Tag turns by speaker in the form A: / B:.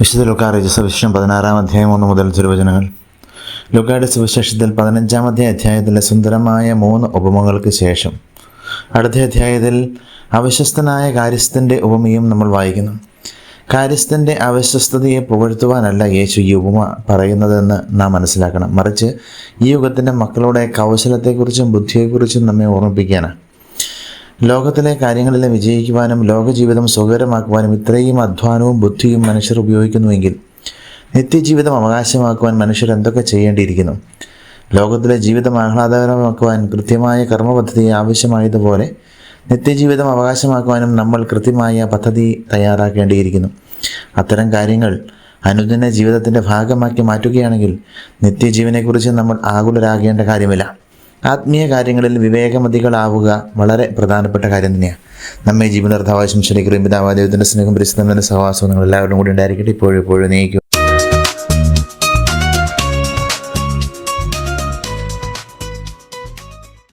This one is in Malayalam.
A: വിശുദ്ധ ലുക്കാറിയ സുവിശേഷം പതിനാറാം അധ്യായം ഒന്ന് മുതൽ തിരുവചനങ്ങൾ. ലുക്കായുടെ സുവിശേഷത്തിൽ പതിനഞ്ചാമത്തെ അധ്യായത്തിലെ സുന്ദരമായ മൂന്ന് ഉപമകൾക്ക് ശേഷം അടുത്ത അധ്യായത്തിൽ അവിശ്വസ്തനായ കാര്യസ്ഥന്റെ ഉപമയും നമ്മൾ വായിക്കുന്നു. കാര്യസ്ഥന്റെ അവിശ്വസ്തതയെ പുകഴ്ത്തുവാനല്ല യേശു ഈ ഉപമ പറയുന്നതെന്ന് നാം മനസ്സിലാക്കണം. മറിച്ച് ഈ യുഗത്തിന്റെ മക്കളുടെ കൗശലത്തെക്കുറിച്ചും ബുദ്ധിയെക്കുറിച്ചും നമ്മെ ഓർമ്മിപ്പിക്കാനാണ് ലോകത്തിലെ കാര്യങ്ങളിൽ വിജയിക്കുവാനും ലോകജീവിതം സുഖകരമാക്കുവാനും ഇത്രയും അധ്വാനവും ബുദ്ധിയും മനുഷ്യർ ഉപയോഗിക്കുന്നുവെങ്കിൽ നിത്യജീവിതം അവകാശമാക്കുവാൻ മനുഷ്യർ എന്തൊക്കെ ചെയ്യേണ്ടിയിരിക്കുന്നു? ലോകത്തിലെ ജീവിതം ആഹ്ലാദകരമാക്കുവാൻ കൃത്യമായ കർമ്മപദ്ധതി ആവശ്യമായതുപോലെ നിത്യജീവിതം അവകാശമാക്കുവാനും നമ്മൾ കൃത്യമായ പദ്ധതി തയ്യാറാക്കേണ്ടിയിരിക്കുന്നു. അത്തരം കാര്യങ്ങൾ അനുദിന ജീവിതത്തിന്റെ ഭാഗമാക്കി മാറ്റുകയാണെങ്കിൽ നിത്യജീവനെക്കുറിച്ച് നമ്മൾ ആകുലരാകേണ്ട കാര്യമില്ല. ആത്മീയ കാര്യങ്ങളിൽ വിവേകമതികളാവുക വളരെ പ്രധാനപ്പെട്ട കാര്യം തന്നെയാണ്. നമ്മെ ജീവനർത്ഥ ആവശ്യം ശരിക്കും പിതാവാദേവത്തിന്റെ സ്നേഹം പരിസ്ഥിതിന്റെ സഹവാസവും നിങ്ങൾ എല്ലാവരും കൂടി ഉണ്ടായിരിക്കട്ടെ. ഇപ്പോഴും ഇപ്പോഴും നീക്കുക